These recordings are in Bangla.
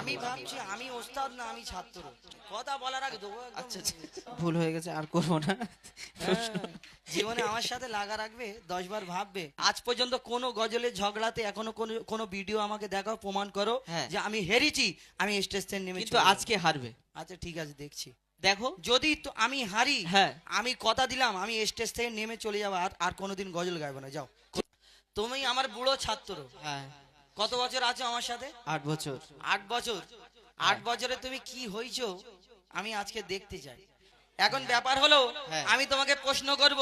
আমি ভাবছি আমি ওস্তাদ না আমি ছাত্র। কথা বলার আগে দেবো আচ্ছা আচ্ছা ভুল হয়ে গেছে আর করব না। হ্যাঁ, জীবনে আমার সাথে লাগা রাখবে ভাববে। আজ পর্যন্ত কোনো গজলের ঝগড়াতে এখনও কোনো কোনো ভিডিও আমাকে দেখাও প্রমাণ করো হ্যাঁ। যে আমি হেরেছি আমি স্টেজ থেকে নেমে কিন্তু আজকে হারবে। আচ্ছা ঠিক আছে দেখছি। দেখো। যদি আমি হারি হ্যাঁ। আমি কথা দিলাম আমি স্টেজ থেকে নেমে চলে যাব আর আর কোনোদিন গজল গাইবো না। যাও। তুমি আমার বুড়ো ছাত্র। হ্যাঁ। কত বছর আছো আমার সাথে? আট বছর। আট বছর? আট বছরে তুমি কি হয়েছো আমি আজকে দেখতে চাই। এখন ব্যাপার হলো হ্যাঁ। আমি তোমাকে প্রশ্ন করব।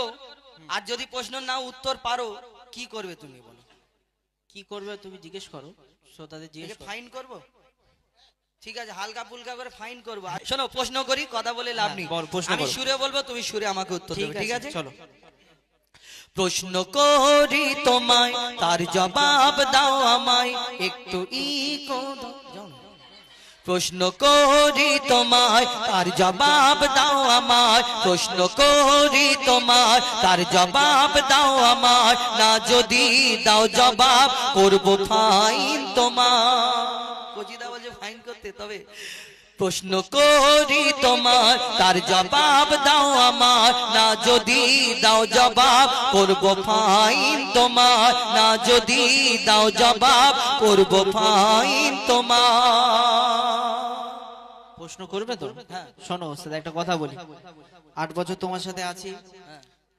আর যদি প্রশ্ন না উত্তর পারো কি করবে তুমি বলো? কি করবে তুমি জিজ্ঞেস করো। শ্রোতাদের জিজ্ঞেস ফাইন করব? ঠিক আছে হালকা ফুলকা করে ফাইন করব। শোনো প্রশ্ন করি কথা বলে লাভ হ্যাঁ, নেই। আমি সুরে বলব তুমি সুরে আমাকে উত্তর দেবে ঠিক আছে? চলো। প্রশ্ন করি তোমায়, তার জবাব দাও আমায়, একটু ই প্রশ্ন করি তোমায়, তার জবাব দাও আমায়, প্রশ্ন করি তোমায়, তার জবাব দাও আমায়, না যদি দাও জবাব, করব ফাইন তোমার ফাইন করতে, তবে প্রশ্ন করি তোমার তার জবাব দাও আমার। না যদি দাও জবাব করব ফাইন তোমার। না যদি দাও জবাব করব ফাইন তোমার। প্রশ্ন করবে তো? হ্যাঁ। শোনো একটা কথা বলি। আট বছর তোমার সাথে আছি।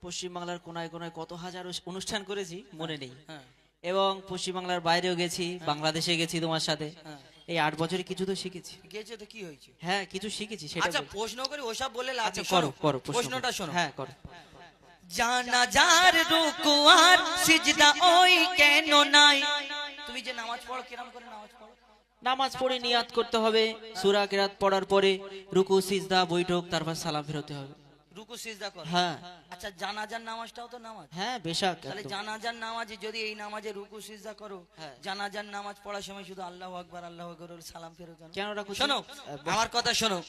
পশ্চিমবাংলার কোনায় কোনায় কত হাজার অনুষ্ঠান করেছি মনে নেই। হ্যাঁ। এবং পশ্চিমবাংলার বাইরেও গেছি বাংলাদেশে গেছি তোমার সাথে। হ্যাঁ। এই আট বছরে কিছু তো শিখেছি। গেছে তো কি হয়েছে? হ্যাঁ কিছু শিখেছি সেটা আচ্ছা প্রশ্ন করি ওসব বলে লাভ আচ্ছা করো করো প্রশ্নটা শোনো। হ্যাঁ করো। রুকুয়ার সিজদা ওই কেন নাই? তুমি যে নামাজ পড়ো কিরম করে নামাজ পড়ো? নামাজ পড়ে নিয়াত করতে হবে সূরা কেরাত পড়ার পরে রুকু সিজদা বৈঠক তারপর সালাম ফেরোতে হবে। রুকু সিজদা করো। হ্যাঁ। আচ্ছা জানাজার নামাজটাও তো নামাজ। হ্যাঁ বেশাক তাহলে জানাজার নামাজে যদি এই নামাজে রুকু সিজদা করো হ্যাঁ। জানাজার নামাজ পড়ার সময় শুধু আল্লাহ আকবার আল্লাহ আকবার সালাম ফেরো কেন? কেন রাখো শোনো আমার কথা শোনো।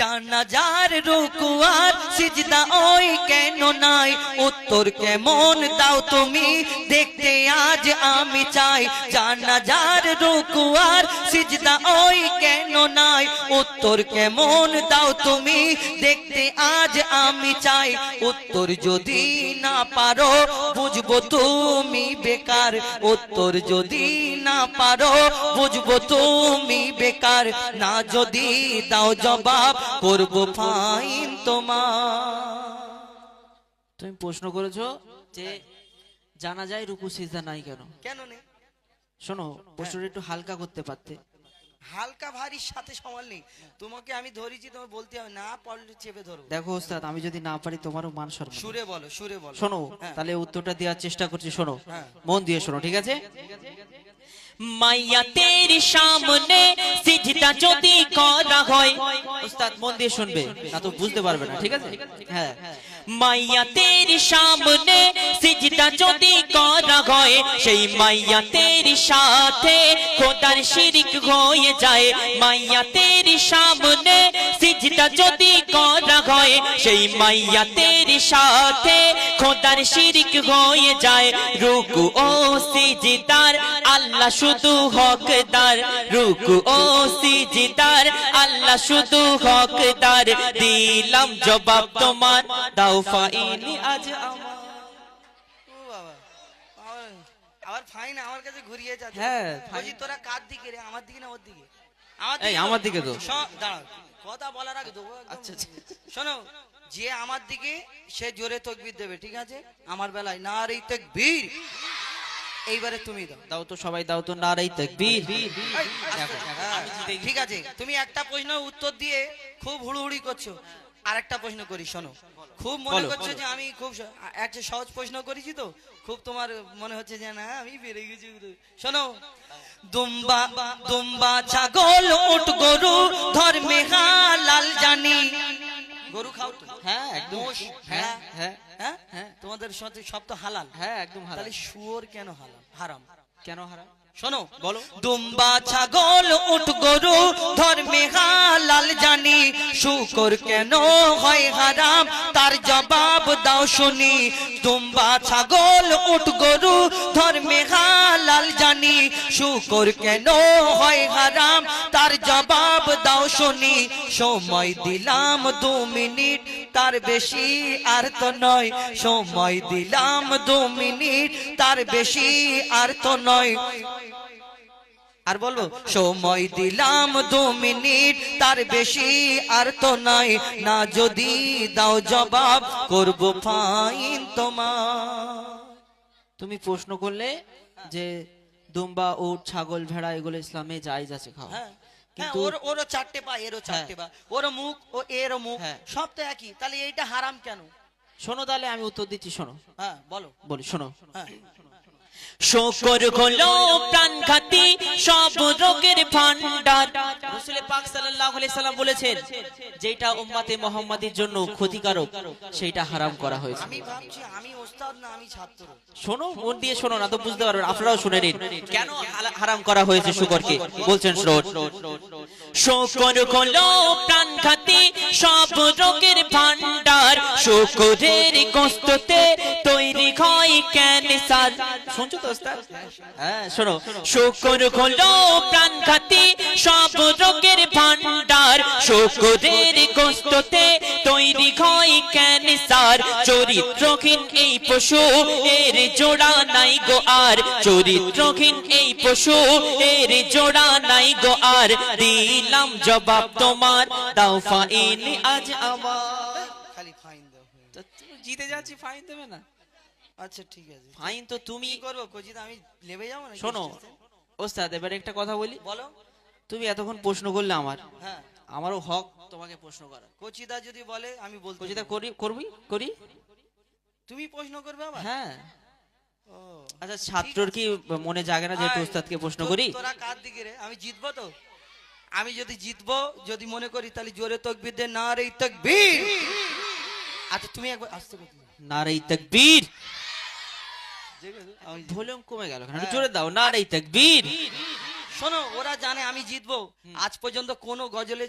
জানাজার রুকু আর সিজদা ওই কেন নাই? উত্তর কেমন দাও তুমি? দেখতে আজ আমি চাই। জানাজার রুকু আর সিজদা ওই কেন নাই? উত্তর কেমন দাও তুমি? দেখতে আজ আমি চাই। উত্তর যদি না পারো বুঝব তুমি বেকার। উত্তর যদি না পারো বুঝব তুমি বেকার। না যদি দাও জবাব করব ফাইন তোমার। তুমি প্রশ্ন করেছ যে জানা যায় রুকু সিজদা নাই কেন? কেন নেই শোনো প্রশ্নটা একটু হালকা করতে পারতে। হালকা ভারীর সাথে সমান নেই। তোমাকে আমি ধরেছি তোমার বলতে হবে না পড়লে চেপে ধরো দেখো ওস্তাদ আমি যদি না পারি তোমারও মান সম্মান সুরে বলো সুরে বলো। শোনো হ্যাঁ। তাহলে উত্তরটা দেওয়ার চেষ্টা করছি শোনো। হ্যাঁ। মন দিয়ে শোনো ঠিক আছে? মাইয়া তেরি সামনে সিজদা যদি করা হয় ওস্তাদ মন দিয়ে শুনবে, না তো বুঝতে পারবে না, ঠিক আছে? হ্যাঁ। মাইয়া তেরি সামনে সিজদা যদি করা হয়, সেই মাইয়া তেরি সাথে খোদার শিরিক হয়ে যায়। মাইয়া তেরি সামনে সিজদা যদি করা হয়, সেই মাইয়া তেরি সাথে খোদার শিরিক হয়ে যায়। রুকু ও সিজদার আল্লাহ শুধু হকদার। রুকু ও সিজদার আল্লাহ শুধু হকদার দিলাম জবাব তোমার। দাও ফাইনি আজ আমার। ফাইন আমার কাছে ঘুরিয়ে যাচ্ছে। হ্যাঁ, তোরা কার দিকে রে? আমার দিকে না ওর দিকে? আমার দিকে তো। কথা বলার আগে দেবো আচ্ছা, আচ্ছা। শোনো যে আমার দিকে সে জোরে তকবির দেবে ঠিক আছে? আমার বেলায়। না রে তকবীর। এইবারে তুমি দাও। দাও তো সবাই দাও তো নারাই তাকবীর। ঠিক আছে তুমি একটা প্রশ্ন উত্তর দিয়ে খুব হুড়ুহুড়ি করছ। আর একটা প্রশ্ন করি শোনো। খুব মনে করছ যে আমি খুব একটা সহজ প্রশ্ন করেছি তো খুব তোমার মনে হচ্ছে যে না আমি পেরে গেছি শোনো। দুম্বা দুম্বা ছাগল উট গরু ধর্মে হালাল জানি। গরু খাও তো। হ্যাঁ একদম। হ্যাঁ ভেড়া, হ্যাঁ। হ্যাঁ হ্যাঁ। তোমাদের সাথে সব তো হালাল। হ্যাঁ একদম হালাল। তাহলে শুয়োর কেন হালাল? হারাম। কেন হারাম? শোনো, বলো। দুম্বা ছাগল, উট গরু, ধর্মে হাল হালাল জানি। শুকর কেন হয় হারাম? তার জবাব দাও শুনি। দুম্বা ছাগল, উট গরু, ধর্মে হালাল জানি। শুকর কেন হয় হারাম? তার জবাব দাও শুনি। সময় দিলাম দু মিনিট, তার বেশি আর তো নয়। সময় দিলাম দু মিনিট, তার বেশি আর তো নয়। আর বলব সময় দিলাম দু মিনিট তার বেশি আর তো নাই। না যদি দাও জবাব করব ফাইন তোমার। তুমি প্রশ্ন করলে যে দুম্বা উট ছাগল ভেড়া এগুলো ইসলামে জায়েজ আছে খাওয়া। কিন্তু ওর ওরও চারটে পা এরও চারটে পা। ওরও মুখ ও এরও মুখ। সব তো একই। তাহলে এইটা হারাম কেন? শোনো তাহলে আমি উত্তর দিচ্ছি শোনো। হ্যাঁ বলো। বলি শোনো। হ্যাঁ। শুকর হলো প্রাণঘাতী সব রোগের ভান্ডার রসুল পাক সাল্লাল্লাহু আলাইহি সাল্লাম বলেছেন যেটা উম্মতে মুহাম্মাদের জন্য ক্ষতিকারক সেইটা হারাম করা হয়েছে। আমি ভাবছি আমি ওস্তাদ না আমি ছাত্র। শোনো মন দিয়ে শোনো না তো বুঝতে পারবেন আপনারাও শুনে নিন কেন হারাম করা হয়েছে শুকরকে? বলছেন শ্রোত। শুকর হলো প্রাণঘাতী সব রোগের ভান্ডার শুকরের তৈরি হয় ক্যান্সার শুনছো তো হ্যাঁ শোনো। শুকর হলো প্রাণঘাতী সব রোগের ভান্ডার শুকরের গোস্ততে তৈরি হয় ক্যান্সার চরিত্রহীন এই পশু এর জোড়া নাই গো আর। চরিত্রহীন এই পশু এর জোড়া নাই গো আর। দিলাম জবাব তোমার দাও ফাইন আজ আমার। জিতে যাচ্ছি ফাইন দেবে না? আচ্ছা ঠিক আছে। ফাইন তো তুমি কি করব কচিদা আমি নেমে যাব না শোনো ওস্তাদ এবারে একটা কথা বলি। বলো। তুমি এতক্ষণ প্রশ্ন করলে আমার। হ্যাঁ। আমারও হক তোমাকে প্রশ্ন করা কচিদা যদি বলে আমি বলতে পারি। করি করবি? করি? তুমি প্রশ্ন করবে আবার? হ্যাঁ। ও। আচ্ছা ছাত্রর কি মনে জাগে না যে ওস্তাদকে প্রশ্ন করি? তোরা কার দিকে রে? আমি জিতবো তো? আমি যদি জিতবো যদি মনে করি তাহলে জোরে তকবির দে না রে তকবীর। আচ্ছা তুমি একবার আসতে করতে নারাই তাকবীর। ভলিউম কমে গেল জোরে দাও নারাই তাকবীর। শোনো ওরা জানে আমি জিতবো। আজ পর্যন্ত কোনো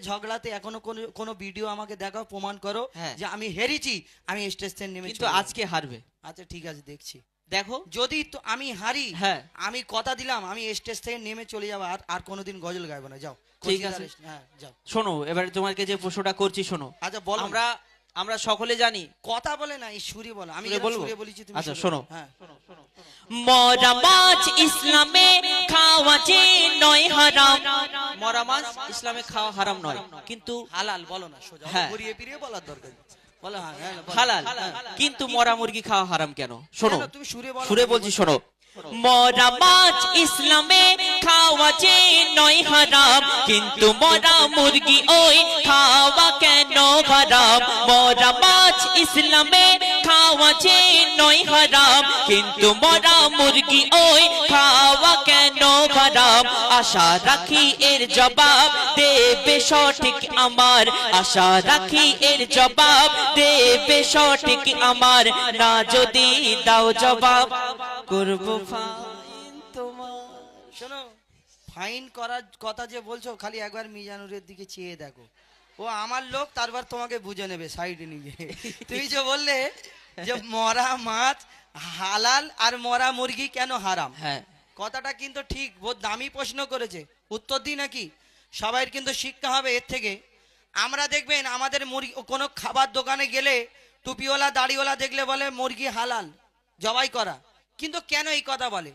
ঝগড়াতে এখনও কোনো কোনো ভিডিও আমাকে দেখাও প্রমাণ করো হ্যাঁ। যে আমি হেরেছি আমি স্টেজ থেকে নেমে কিন্তু আজকে হারবে। আচ্ছা ঠিক আছে দেখছি। দেখো। যদি তো আমি হারি হ্যাঁ। আমি কথা দিলাম আমি স্টেজ থেকে নেমে চলে যাব আর আর কোনোদিন গজল গাইবো না। যাও ঠিক আছে। হ্যাঁ যাও। শোনো এবারে তোমাকে যে প্রশ্নটা করছি শোনো। আচ্ছা বলো। আমরা আমরা সকলে জানি কথা বলে না এই সুরে বলো। আমি সুরে বলেছি তুমি আচ্ছা, শোনো। হ্যাঁ। মরা মাছ ইসলামে খাওয়া যে নয় হারাম। মরা মাছ ইসলামে খাওয়া হারাম নয়। কিন্তু হালাল বলো না সোজা। হ্যাঁ। ঘুরিয়ে ফিরিয়ে বলার দরকার নেই। বলো হ্যাঁ। হালাল। কিন্তু মরা মুরগি খাওয়া হারাম কেন? শোনো। তুমি সুরে বলছি। শোনো। মরা মাছ ইসলামে খাওয়া যে নয় হারাম কিন্তু মরা মুরগি ওই খাওয়া কেন হারাম মরা মাছ ইসলামে খাওয়া যে হারাম। কিন্তু মরা মুরগি ওই খাওয়া কেন আশা রাখি এর জবাব দেবে সঠিক আমার। আশা রাখি এর জবাব দেবে সঠিক আমার। না যদি দাও জবাব, করব ফাইন করার কথা যে বলছো, খালি একবার মিজানুরের দিকে চেয়ে দেখো। ও আমার লোক তারপর তোমাকে বুঝে নেবে সাইডে নিয়ে। তুমি যে বললে যে মরা মাছ হালাল আর মরা মুরগি কেন হারাম? হ্যাঁ। কথাটা কিন্তু ঠিক বহুত দামি প্রশ্ন করেছে। উত্তর দিই নাকি? সবাই কিন্তু শিক্ষা হবে এর থেকে। আমরা দেখবেন আমাদের মুরগি কোনো খাবার দোকানে গেলে টুপিওয়ালা দাড়িওয়ালা দেখলে বলে মুরগি হালাল জবাই করা। কিন্তু কেন এই কথা বলে?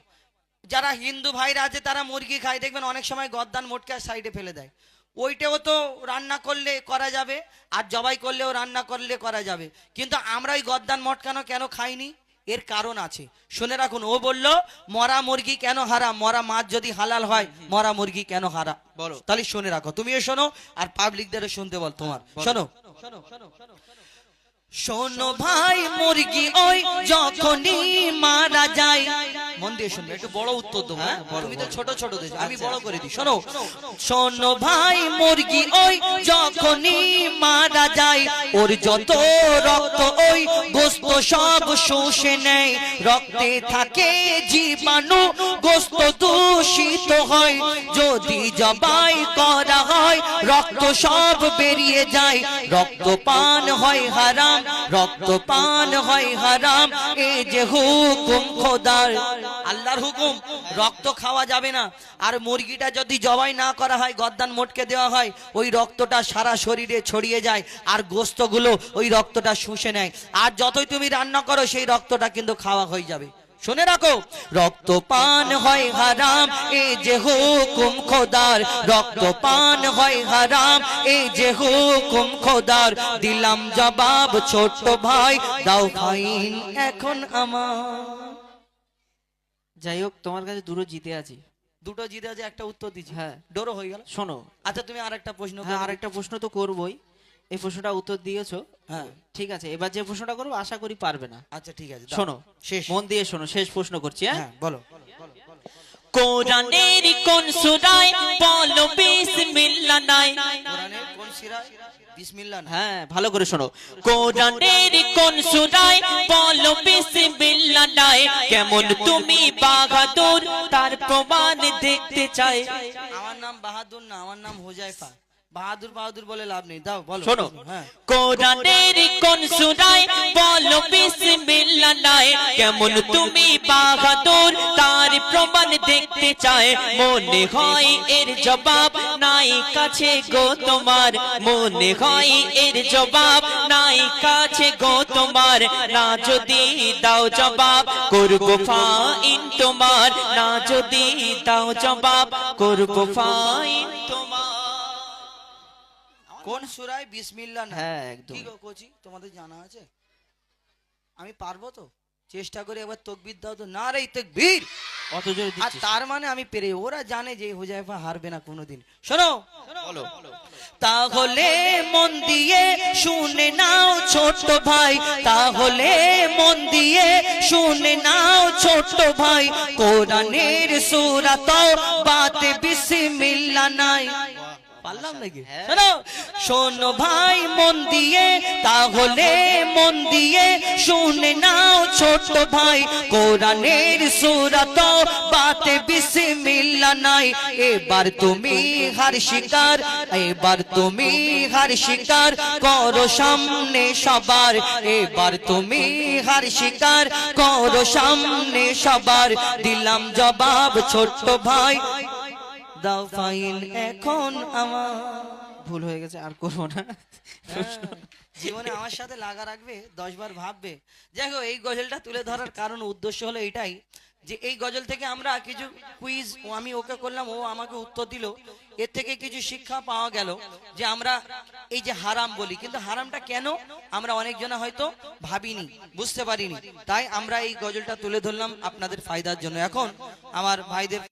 যারা হিন্দু ভাইরা আছে তারা মুরগি খায় দেখবেন অনেক সময় গদ্দান মোটকা সাইডে ফেলে দেয়। ওইটাও তো রান্না করলে করা যাবে আর জবাই করলেও রান্না করলে করা যাবে। কিন্তু আমরা ওই গদ্দান মটকানো কেন খাইনি? এর কারণ আছে। শুনে রাখুন ও বলল মরা মুরগি কেন হারা মরা মাছ যদি হালাল হয় মরা মুরগি কেন হারা বলো। তাহলে শুনে রাখো তুমিও শোনো আর পাবলিকদেরও শুনতে বল তোমার। শোনো শোনো। ভাই মুরগি ওই যখনই মারা যায়। মন দিয়ে শুনবে একটু বড় উত্তর দেবো হ্যাঁ? তুমি তো ছোট ছোট দিয়েছ আমি বড় করে দিই শোনো। শোনো ভাই মুরগি ওই যখনই মারা যায় ওর যত রক্ত ওই গোস্ত সব শুষে নেয়। রক্তে থাকে জীবাণু গোস্ত দূষিত হয়। যদি জবাই করা হয় রক্ত সব বেরিয়ে যায়। রক্ত পান হয় হারাম রক্ত পান হয় হারাম এই যে হুকুম খোদার। আল্লাহর হুকুম, রক্ত খাওয়া যাবে না। আর মুরগিটা যদি জবাই না করা হয়, গদ্দান মোটকে দেওয়া হয়, ওই রক্তটা সারা শরীরে ছড়িয়ে যায় আর গোস্তগুলো ওই রক্তটা শুষে নেয়। আর যতই তুমি রান্না করো, সেই রক্তটা কিন্তু খাওয়া হয়ে যাবে। শুনে রাখো রক্ত পান হয় হারাম এই যে হুকুম খোদার। রক্ত পান হয় হারাম এই যে হুকুম খোদার। দিলাম জবাব ছোট ভাই দাও ফাইন এখন আমার। যাই হোক তোমার কাছে দূরে জিতে আছি। দুটো জিতে আছে একটা উত্তর দিচ্ছি। হ্যাঁ। ডোরো হয়ে গেল। শোনো। আচ্ছা তুমি আরেকটা প্রশ্ন হ্যাঁ। আরেকটা প্রশ্ন তো করবোই। এই প্রশ্নটা উত্তর দিয়েছ? হ্যাঁ। ঠিক আছে এবার যে প্রশ্নটা করব আশা করি পারবে না। আচ্ছা ঠিক আছে শোনো শেষ। মন দিয়ে শোনো শেষ প্রশ্ন করছি হ্যাঁ? হ্যাঁ বলো। কোরআনের কোন সুরায় বলো বিসমিল্লাহ নাই। কোরআনের কোন সূরা বিসমিল্লাহ হ্যাঁ ভালো করে শোনো। কোরআনের কোন সুরায় বলো বিসমিল্লাহ নাই। কেমন তুমি বাহাদুর তার প্রমাণ দেখতে চাই। আমার নাম বাহাদুর না আমার নাম হোজাইফা। বাহাদুর বাহাদুর বলে লাভ নেই। দাও বলো। শোনো। হ্যাঁ। কোরআনের কোন সুরায় বলো বিসমিল্লাহ নাই কেমন তুমি বাহাদুর তার প্রমাণ দেখতে চায়। মনে হয় এর জবাব নাই কাছে গো তোমার। মনে হয় এর জবাব নাই কাছে গো তোমার। না যদি দাও জবাব করব ফাইন তোমার। না যদি দাও জবাব করব ফাইন তোমার। কোন সুরায় বিসমিল্লাহ না? হ্যাঁ একদম। কি গো কোচি তোমাদের জানা আছে? আমি পারব তো? চেষ্টা করে একবার তকবির দাও তো। না রে তকবীর! অত জোরে আর তার মানে আমি পেরে ওরা জানে যে হুজাইফা হারবে না কোনোদিন। শোনো! বলো। তাহলে মন দিয়ে শুনে নাও ছোট ভাই। তাহলে মন দিয়ে শুনে নাও ছোট ভাই। কোরআনের সূরাত বাতে বিসমিল্লাহ নাই। পারলাম নাকি? শোনো শোনো ভাই মন দিয়ে তাহলে মন দিয়ে শুনে নাও ছোট ভাই কোরআনের সূরাত বাতে বিসমিল্লাহ নাই। এবার তুমি হার শিকার এবার তুমি হার শিকার করো সামনে সবার। এবার তুমি হার শিকার করো সামনে সবার। দিলাম জবাব ছোট্ট ভাই দাও ফাইল এখন আমার। ভুল হয়ে গেছে আর করব না। হ্যাঁ, জীবনে আমার সাথে লাগা রাখবে দশ বার ভাববে। যাই হোক এই গজলটা তুলে ধরার কারণ উদ্দেশ্য হলো এটাই যে এই গজল থেকে আমরা কিছু কুইজ আমি ওকে করলাম ও আমাকে উত্তর দিল। এর থেকে কিছু শিক্ষা পাওয়া গেল যে আমরা এই যে হারাম বলি কিন্তু হারামটা কেন? আমরা অনেকজনা হয়তো ভাবিনি বুঝতে পারিনি। তাই আমরা এই গজলটা তুলে ধরলাম আপনাদের ফায়দার জন্য। এখন আমার ভাইদের